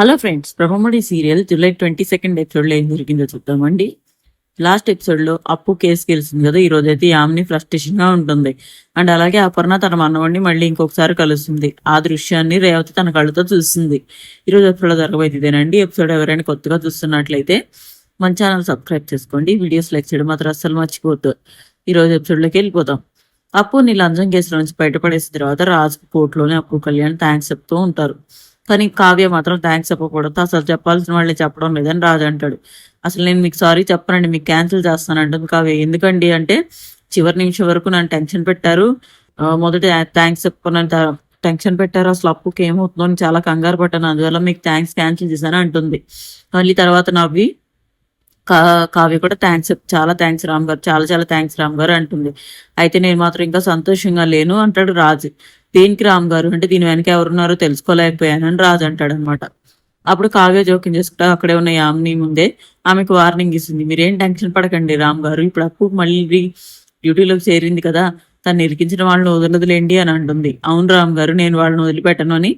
Hello friends ప్రభమడి serial July twenty second ఎపిసోడ్లో ఏం జరిగిందో చూద్దామండి. లాస్ట్ ఎపిసోడ్లో అప్పు కేసు గెలిచింది కదా ఈరోజు అయితే యామిని ఫ్రస్ట్రేషన్గా ఉంటుంది. అండ్ అలాగే అపర్ణ తన మనవాడిని మళ్ళీ ఇంకొకసారి కలుస్తుంది. ఆ దృశ్యాన్ని రేవతి తన కళ్ళతో చూస్తుంది. ఈరోజు ఎపిసోడ్ జరగబోయేది ఇదేనండి. ఎపిసోడ్ ఎవరైనా కొత్తగా చూస్తున్నట్లయితే మన ఛానల్ సబ్స్క్రైబ్ చేసుకోండి. వీడియోస్ లైక్ చేయడం మాత్రం అస్సలు మర్చిపోవద్దు. ఈరోజు ఎపిసోడ్లోకి వెళ్ళిపోతాం అప్పు నీ లంచం కేసులో నుంచి బయటపడేసిన తర్వాత రాజు కోర్టులోనే అప్పు కళ్యాణ్ థ్యాంక్స్ చెప్తూ ఉంటారు. కానీ కావ్య మాత్రం థ్యాంక్స్ చెప్పకూడదు. అసలు చెప్పాల్సిన వాళ్ళని చెప్పడం లేదని రాజు అంటాడు. అసలు నేను మీకు సారీ చెప్పనండి మీకు క్యాన్సిల్ చేస్తానంటుంది కావ్య. ఎందుకండి అంటే చివరి నిమిషం వరకు నన్ను టెన్షన్ పెట్టారు. మొదట థ్యాంక్స్ చెప్పుకున్నాను టెన్షన్ పెట్టారు. అసలు అప్పుకి ఏమవుతుందో అని చాలా కంగారు పడ్డాను. అందువల్ల మీకు థ్యాంక్స్ క్యాన్సిల్ చేశాను అంటుంది. మళ్ళీ తర్వాత నవ్వి కా కావ్య కూడా థ్యాంక్స్ చాలా థ్యాంక్స్ రామ్ గారు చాలా చాలా థ్యాంక్స్ రామ్ గారు అంటుంది. అయితే నేను మాత్రం ఇంకా సంతోషంగా లేను అంటాడు రాజు. దేనికి రామ్ గారు? అంటే దీని వెనక ఎవరున్నారో తెలుసుకోలేకపోయానని రాజు అంటాడు అనమాట అప్పుడు కావ్య జోక్యం చేసుకుంటా అక్కడే ఉన్న యామ్ని ముందే ఆమెకు వార్నింగ్ ఇస్తుంది. మీరేం టెన్షన్ పడకండి రామ్ గారు ఇప్పుడు అప్పు మళ్ళీ డ్యూటీలోకి చేరింది కదా తను ఇరికించిన వాళ్ళని వదలదులేండి అని అంటుంది. అవును రామ్ గారు నేను వాళ్ళని వదిలిపెట్టను అని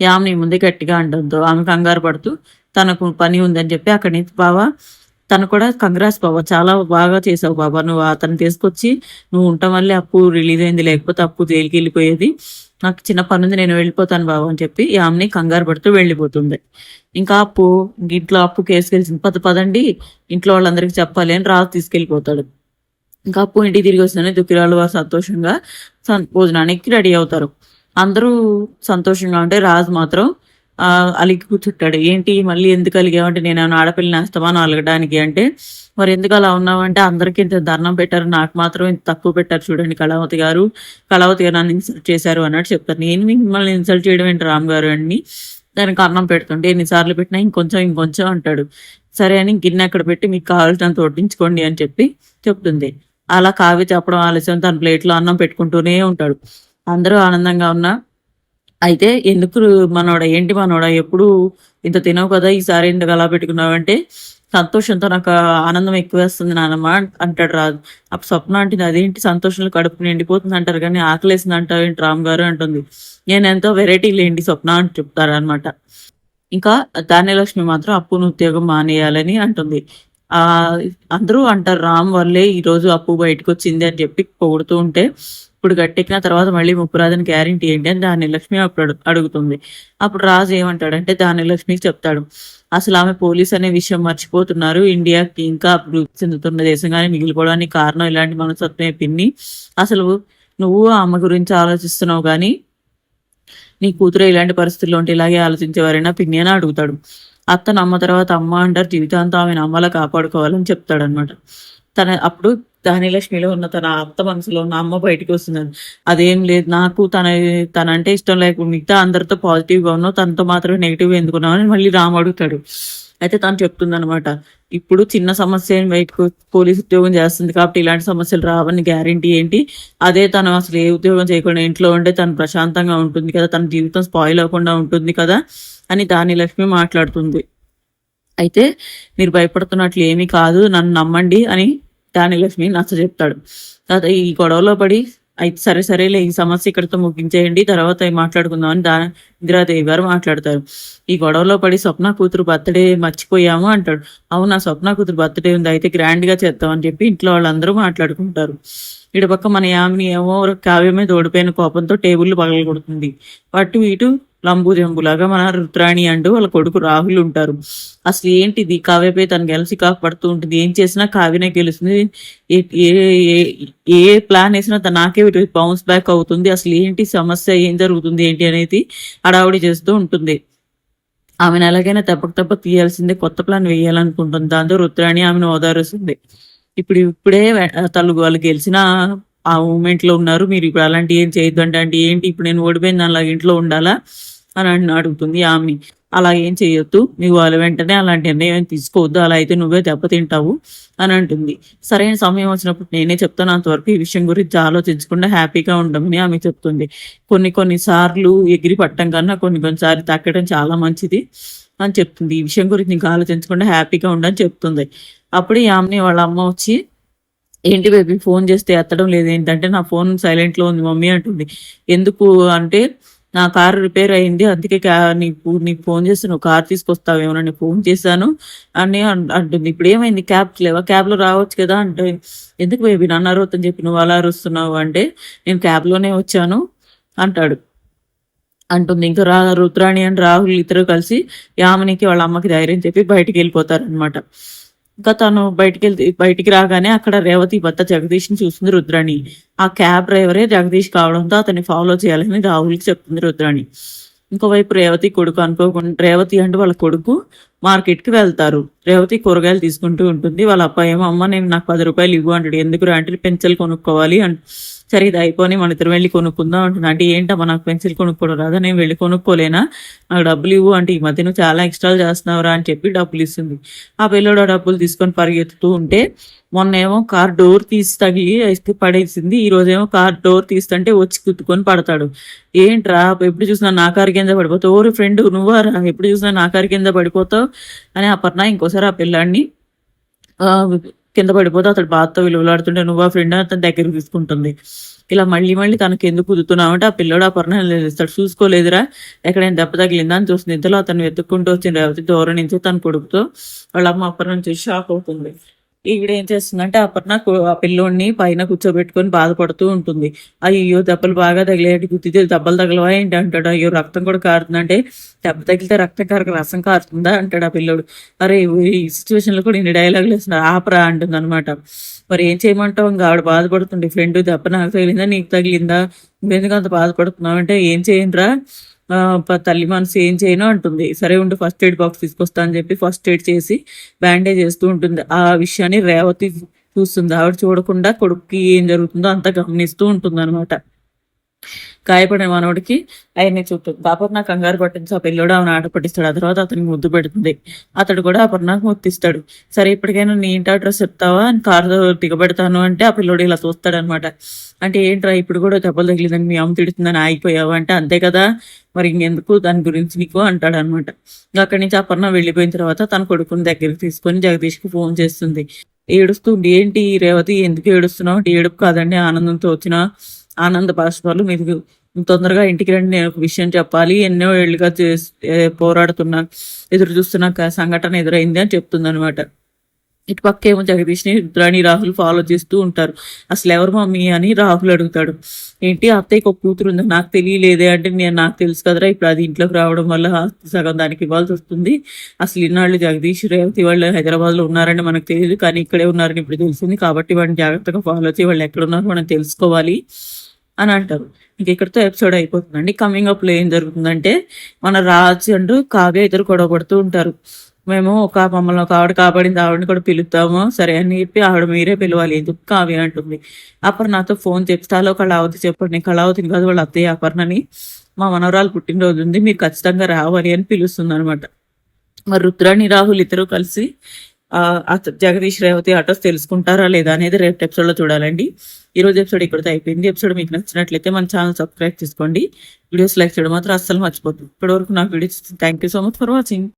యామ్ని ముందే గట్టిగా అంటుందో ఆమె కంగారు పడుతూ తనకు పని ఉందని చెప్పి అక్కడి నుంచి బావా తను కూడా కంగ్రాస్ బాబా. చాలా బాగా చేసావు బాబా. నువ్వు అతను తీసుకొచ్చి నువ్వు ఉండటం వల్లే అప్పు రిలీజ్ అయింది లేకపోతే అప్పు జైలుకి వెళ్ళిపోయేది. నాకు చిన్న పని ఉంది నేను వెళ్ళిపోతాను బాబు అని చెప్పి ఆమెని కంగారు పడుతూ వెళ్ళిపోతుంది. ఇంకా అప్పు ఇంట్లో అప్పు కేసు గెలిచింది. పద పదండి. ఇంట్లో వాళ్ళందరికీ చెప్పాలి అని రాజు తీసుకెళ్ళిపోతాడు. ఇంకా అప్పు ఇంటికి తిరిగి వస్తుందని దుఃఖిరాలు వారు సంతోషంగా భోజనానికి రెడీ అవుతారు. అందరూ సంతోషంగా ఉంటే రాజు మాత్రం అలిగి కూర్చుంటాడు. ఏంటి మళ్ళీ ఎందుకు అలిగావంటే నేను ఏమైనా ఆడపిల్లని అస్తమానం అలగడానికి అంటే మరి ఎందుకు అలా ఉన్నామంటే అందరికీ ఇంత ధర్నం పెట్టారు నాకు మాత్రం ఇంత తక్కువ పెట్టారు చూడండి కళావతి గారు. కళావతి గారు నన్ను ఇన్సల్ట్ చేశారు అన్నట్టు చెప్తారు. నేను మిమ్మల్ని ఇన్సల్ట్ చేయడం ఏంటి రామ్ గారు అని దానికి అన్నం పెడుతుంటే ఎన్నిసార్లు పెట్టినా ఇంకొంచెం ఇంకొంచెం అంటాడు. సరే అని గిన్నె అక్కడ పెట్టి మీకు కావాల్సినంత వడ్డించుకోండి అని చెప్పి చెప్తుంది. అలా కావి చెప్పడం ఆలస్యం తన ప్లేట్లో అన్నం పెట్టుకుంటూనే ఉంటాడు. అందరూ ఆనందంగా ఉన్నా అయితే ఎందుకు మనోడ ఏంటి మనోడ? ఎప్పుడు ఇంత తినవు కదా ఈసారి ఎందుకు అలా పెట్టుకున్నావంటే సంతోషంతో నాకు ఆనందం ఎక్కువ వేస్తుంది నానమ్మ అంటాడు రాదు అప్పుడు స్వప్న అంటే అదేంటి సంతోషంలో కడుపు నిండిపోతుంది అంటారు కానీ ఆకలేసింది అంటారు ఏంటి రామ్ గారు అంటుంది. నేను ఎంతో వెరైటీ లేండి స్వప్న అని చెప్తారు అనమాట ఇంకా ధాన్యలక్ష్మి మాత్రం అప్పును ఉద్యోగం మానేయాలని అంటుంది. ఆ అందరూ అంటారు రామ్ వల్లే ఈ రోజు అప్పు బయటకు వచ్చింది అని చెప్పి పొగుడుతూ ఉంటే ఇప్పుడు గట్టెక్కిన తర్వాత మళ్ళీ ముప్పురాదని గ్యారెంటీ ఏంటి అని దాని లక్ష్మి అప్పుడు అడుగుతుంది. అప్పుడు రాజు ఏమంటాడంటే దాని లక్ష్మికి చెప్తాడు. అసలు ఆమె పోలీస్ అనే విషయం మర్చిపోతున్నారు. ఇండియాకి ఇంకా అభివృద్ధి చెందుతున్న దేశంగానే మిగిలిపోవడానికి కారణం ఇలాంటి మనస్తత్వమే పిన్ని. అసలు నువ్వు ఆమె గురించి ఆలోచిస్తున్నావు కానీ నీ కూతురు ఇలాంటి పరిస్థితుల్లో ఉంటే ఇలాగే ఆలోచించేవారైనా పిన్ని అని అడుగుతాడు. అత్త నమ్మ తర్వాత అమ్మ అంటారు జీవితాంతం ఆమె అమ్మలా కాపాడుకోవాలని చెప్తాడనమాట తన అప్పుడు ధాన్యలక్ష్మిలో ఉన్న తన అత్త మనసులో ఉన్న అమ్మ బయటికి వస్తుందని. అదేం లేదు నాకు తన తనంటే ఇష్టం లేకుండా మిగతా అందరితో పాజిటివ్గా ఉన్నావు తనతో మాత్రమే నెగిటివ్ ఎందుకున్నావు అని మళ్ళీ రామ్ అడుగుతాడు. అయితే తను చెప్తుంది అనమాట ఇప్పుడు చిన్న సమస్య బయటకు పోలీస్ ఉద్యోగం చేస్తుంది కాబట్టి ఇలాంటి సమస్యలు రావని గ్యారంటీ ఏంటి? అదే తను అసలు ఏ ఉద్యోగం చేయకుండా ఇంట్లో ఉంటే తను ప్రశాంతంగా ఉంటుంది కదా తన జీవితం స్పాయిల్ అవ్వకుండా ఉంటుంది కదా అని దాని లక్ష్మి మాట్లాడుతుంది. అయితే మీరు భయపడుతున్నట్లు ఏమీ కాదు నన్ను నమ్మండి అని దాని నచ్చ చెప్తాడు. తర్వాత ఈ గొడవలో పడి అయితే సరే సరేలే ఈ సమస్య ఇక్కడితో ముగించేయండి తర్వాత మాట్లాడుకుందామని మాట్లాడుకుందాం అని దా ఇందిరాదేవి గారు మాట్లాడతారు. ఈ గొడవలో పడి స్వప్న కూతురు బర్త్డే మర్చిపోయాము అంటాడు. అవునా స్వప్న కూతురు బర్త్డే ఉంది అయితే గ్రాండ్గా చెప్పి ఇంట్లో వాళ్ళందరూ మాట్లాడుకుంటారు. ఇటు పక్క మన యామిని ఏమో కావ్యమే తోడిపోయిన కోపంతో టేబుల్ పగలగొడుతుంది. అటు ఇటు లంబుజంబులాగా మన రుద్రాణి అంటూ వాళ్ళ కొడుకు రాహుల్ ఉంటారు. అసలు ఏంటిది? కావ్యపై తను గెలిచి పడుతూ ఉంటుంది. ఏం చేసినా కావ్యనే గెలుస్తుంది. ఏ- ఏ- ఏ- ప్లాన్ వేసినా తను నాకే బౌన్స్ బ్యాక్ అవుతుంది. అసలు ఏంటి సమస్య? ఏం జరుగుతుంది? ఏంటి అనేది అడావుడి చేస్తూ ఉంటుంది. ఆమెను ఎలాగైనా తప్పక తప్ప తీయాల్సిందే. కొత్త ప్లాన్ వేయాలనుకుంటుంది. దాంతో రుద్రాణి ఆమెను ఓదారుస్తుంది. ఇప్పుడు ఇప్పుడే వె- వాళ్ళు గెలిచిన ఆ మూమెంట్లో ఉన్నారు. మీరు ఇప్పుడు అలాంటి ఏం చేయొద్దు అంటే అంటే ఏంటి? ఇప్పుడు నేను ఓడిపోయింది. అలా ఇంట్లో ఉండాలా? అని అడుగుతుంది ఆమె. అలా ఏం చేయొద్దు నువ్వు వాళ్ళ వెంటనే అలాంటి నిర్ణయం తీసుకోవద్దు అలా అయితే నువ్వే దెబ్బతింటావు అని అంటుంది. సరైన సమయం వచ్చినప్పుడు నేనే చెప్తాను అంతవరకు ఈ విషయం గురించి ఆలోచించకుండా హ్యాపీగా ఉండమని ఆమె చెప్తుంది. కొన్ని కొన్ని సార్లు ఎగిరి పట్టడం కన్నా కొన్ని కొన్నిసార్లు తగ్గడం చాలా మంచిది అని చెప్తుంది. ఈ విషయం గురించి ఇంకా ఆలోచించకుండా హ్యాపీగా ఉండని చెప్తుంది. అప్పుడు ఈ ఆమెని వాళ్ళ అమ్మ వచ్చి ఏంటి బేబీ ఫోన్ చేస్తే ఎత్తడం లేదు ఏంటంటే నా ఫోన్ సైలెంట్లో ఉంది మమ్మీ అంటుంది. ఎందుకు అంటే నా కారు రిపేర్ అయింది. అందుకే నీకు నీకు ఫోన్ చేసి నువ్వు కార్ తీసుకొస్తావేమోనని ఫోన్ చేశాను. అని అంటుంది. ఇప్పుడు ఏమైంది? క్యాబ్ లేవా? క్యాబ్లో రావచ్చు కదా అంటే ఎందుకు బేబీ నన్ను అరవద్దని చెప్పి నువ్వు అలా అరుస్తున్నావు? అంటే నేను క్యాబ్లోనే వచ్చాను. అంటాడు. అంటుంది. ఇంకా రా రుద్రాణి అని రాహుల్ ఇద్దరు కలిసి యామినికి వాళ్ళ అమ్మకి ధైర్యం చెప్పి బయటికి వెళ్ళిపోతారు అనమాట ఇంకా తను బయటికి వెళ్తే బయటికి రాగానే అక్కడ రేవతి భర్త జగదీష్ని చూస్తుంది రుద్రాణి. ఆ క్యాబ్ డ్రైవరే జగదీష్ కావడంతో అతన్ని ఫాలో చేయాలని రాహుల్కి చెప్తుంది రుద్రాణి. ఇంకోవైపు రేవతి కొడుకు అనుకోకుండా రేవతి అంటే వాళ్ళ కొడుకు మార్కెట్కి వెళ్తారు. రేవతి కూరగాయలు తీసుకుంటూ ఉంటుంది. వాళ్ళ అబ్బాయి ఏమో అమ్మ నేను నాకు పది రూపాయలు ఇవ్వు అంటాడు. ఎందుకు అంటే పెన్సిల్ కొనుక్కోవాలి అంట. సరే ఇది అయిపోయి మన ఇద్దరు వెళ్ళి కొనుక్కుందాం అంటున్నా. అంటే ఏంటమ్మా నాకు పెన్సిల్ కొనుక్కోవడం రాదా? నేను వెళ్ళి కొనుక్కోలేనా? నాకు డబ్బులు ఇవ్వు అంటే ఈ మధ్య నువ్వు చాలా ఎక్స్ట్రాలు చేస్తున్నావురా అని చెప్పి డబ్బులు ఇస్తుంది ఆ పిల్లడు డబ్బులు తీసుకొని పరిగెత్తుతూ ఉంటే మొన్న ఏమో కార్ డోర్ తీసి తగిలి అయితే పడేసింది. ఈ రోజేమో కార్ డోర్ తీస్తుంటే వచ్చి కుట్టుకొని పడతాడు. ఏంట్రా ఎప్పుడు చూసినా నా కారు కింద పడిపోతావు? ఓరి ఫ్రెండ్ నువ్వారా? ఎప్పుడు చూసినా నా కారు కింద పడిపోతావు? అని అపర్ణ ఇంకోసారి ఆ పిల్లాడిని కింద పడిపోతే అతడు బాధతో విలువలాడుతుంటే నువ్వు ఆ ఫ్రెండ్ అతని దగ్గరికి తీసుకుంటుంది. ఇలా మళ్ళీ మళ్ళీ తనకి ఎందుకు కుదుతున్నామంటే ఆ పిల్లడు ఆ పర్ణ ఇస్తాడు చూసుకోలేదురా ఎక్కడైనా దెబ్బ తగిలిందా అని చూస్తుంది. ఇంతలో అతను వెతుక్కుంటూ వచ్చిన రేవతి దూరం నుంచి తన కొడుకుతో వాళ్ళ అమ్మ అప్పటి నుంచి షాక్ అవుతుంది. ఈవిడ ఏం చేస్తుందంటే అపర్ణ ఆ పిల్లోడిని పైన కూర్చోబెట్టుకొని బాధపడుతూ ఉంటుంది. అయ్యో దెబ్బలు బాగా తగిలేటి గుర్తితే దెబ్బలు తగలవా ఏంటి అంటాడు. అయ్యో రక్తం కూడా కారుతుందంటే దెబ్బ తగిలితే రక్తం కారక రసం కారుతుందా అంటాడు ఆ పిల్లోడు. అరే ఈ సిచ్యువేషన్లో కూడా ఇన్ని డైలాగులు వేస్తున్నారు. ఆపరా అంటుంది అనమాట మరి ఏం చేయమంటావు? ఇంకా ఆవిడ బాధపడుతుంది ఫ్రెండ్ దెబ్బ నాకు తగిలిందా? నీకు తగిలిందా? ఎందుకు అంత బాధపడుతున్నావు? అంటే ఏం చేయండిరా? తల్లి మనసు ఏం చేయను అంటుంది. సరే ఉండు ఫస్ట్ ఎయిడ్ బాక్స్ తీసుకొస్తా అని చెప్పి ఫస్ట్ ఎయిడ్ చేసి బ్యాండేజ్ చేస్తూ ఉంటుంది. ఆ విషయాన్ని రేవతి చూస్తుంది. ఆవిడ చూడకుండా కొడుక్కి ఏం జరుగుతుందో అంతా గమనిస్తూ ఉంటుంది అనమాట గాయపడిన మనవడికి ఆయన్ని చూపుతుంది అపర్ణ కంగారు పట్టించి ఆ పిల్లోడు ఆమెను ఆట పట్టిస్తాడు. ఆ తర్వాత అతనికి ముద్దు పెడుతుంది. అతడు కూడా అపర్ణకు ముత్తిస్తాడు సరే ఇప్పటికైనా నీ ఇంటి అడ్రస్ చెప్తావా? అని కారు దిగబెడతాను అంటే ఆ పిల్లోడు ఇలా చూస్తాడు అనమాట అంటే ఏంట్రా ఇప్పుడు కూడా దెబ్బలు తగిలిందని మీ అమ్మ తిడుతుందని ఆగిపోయావు అంటే అంతే కదా? మరి ఇంకెందుకు దాని గురించి నీకు అంటాడు అనమాట అక్కడి నుంచి అపర్ణ వెళ్ళిపోయిన తర్వాత తన కొడుకుని దగ్గరికి తీసుకొని జగదీష్కి ఫోన్ చేస్తుంది. ఏడుస్తుంది ఏంటి రేవతి? ఎందుకు ఏడుస్తున్నావు? ఏడుపు కాదండి ఆనందంతో వచ్చిన ఆనంద బాష్పాలు మీరు తొందరగా ఇంటికి రండి నేను ఒక విషయం చెప్పాలి. ఎన్నో ఏళ్ళుగా పోరాడుతున్నా ఎదురు చూస్తున్న సంఘటన ఎదురైంది అని చెప్తుంది అనమాట ఇటుపక్క ఏమో జగదీష్ని రుద్రాణి రాహుల్ ఫాలో చేస్తూ ఉంటారు. అసలు ఎవరు మమ్మీ అని రాహుల్ అడుగుతాడు. ఏంటి అత్తయ్యకి ఒక కూతురు ఉంది నాకు తెలియలేదే అంటే నేను నాకు తెలుసు కదరా ఇప్పుడు అది ఇంట్లోకి రావడం వల్ల సగం దానికి ఇవ్వాల్సి వస్తుంది. అసలు ఇన్నాళ్ళు జగదీష్ రేవతి వాళ్ళు హైదరాబాద్లో ఉన్నారని మనకు తెలియదు కానీ ఇక్కడే ఉన్నారని ఇప్పుడు తెలిసింది. కాబట్టి వాడిని జాగ్రత్తగా ఫాలో చేసి వాళ్ళు ఎక్కడ ఉన్నారో మనం తెలుసుకోవాలి. అని అంటారు. ఇంక ఇక్కడితో ఎపిసోడ్ అయిపోతుందండి. కమింగ్ అప్లో ఏం జరుగుతుందంటే మన రాజు అండ్ కావ్య ఇద్దరు గొడవ పడుతూ ఉంటారు. మేము ఒక మమ్మల్ని ఒక ఆవిడ కాపాడింది ఆవిడని కూడా పిలుస్తాము సరే అని చెప్పి ఆవిడ మీరే పిలవాలి. ఎందుకు కావ్య అంటుంది. అప్పుడు నాతో ఫోన్ చెప్తాలో కళావతి చెప్పండి. నేను కళావతిని కాదు వాళ్ళ అత్తయ్య అపర్ణని. మా మనవరాలు పుట్టినరోజు ఉంది. మీరు ఖచ్చితంగా రావాలి అని పిలుస్తుంది అనమాట మరి రుద్రాణి రాహుల్ ఇద్దరు కలిసి జగదీష్ రేవతి ఆటోస్ తెలుసుకుంటారా లేదా అనేది రేపు ఎపిసోడ్లో చూడాలండి. ఈ రోజు ఎపిసోడ్ ఇక్కడితో అయిపోయింది. ఎపిసోడ్ మీకు నచ్చినట్లయితే మన ఛానల్ సబ్స్క్రైబ్ చేసుకోండి. వీడియోస్ లైక్ చేయడం మాత్రం అస్సలు మర్చిపోతుంది ఇప్పటివరకు నాకు videos thank you so much for watching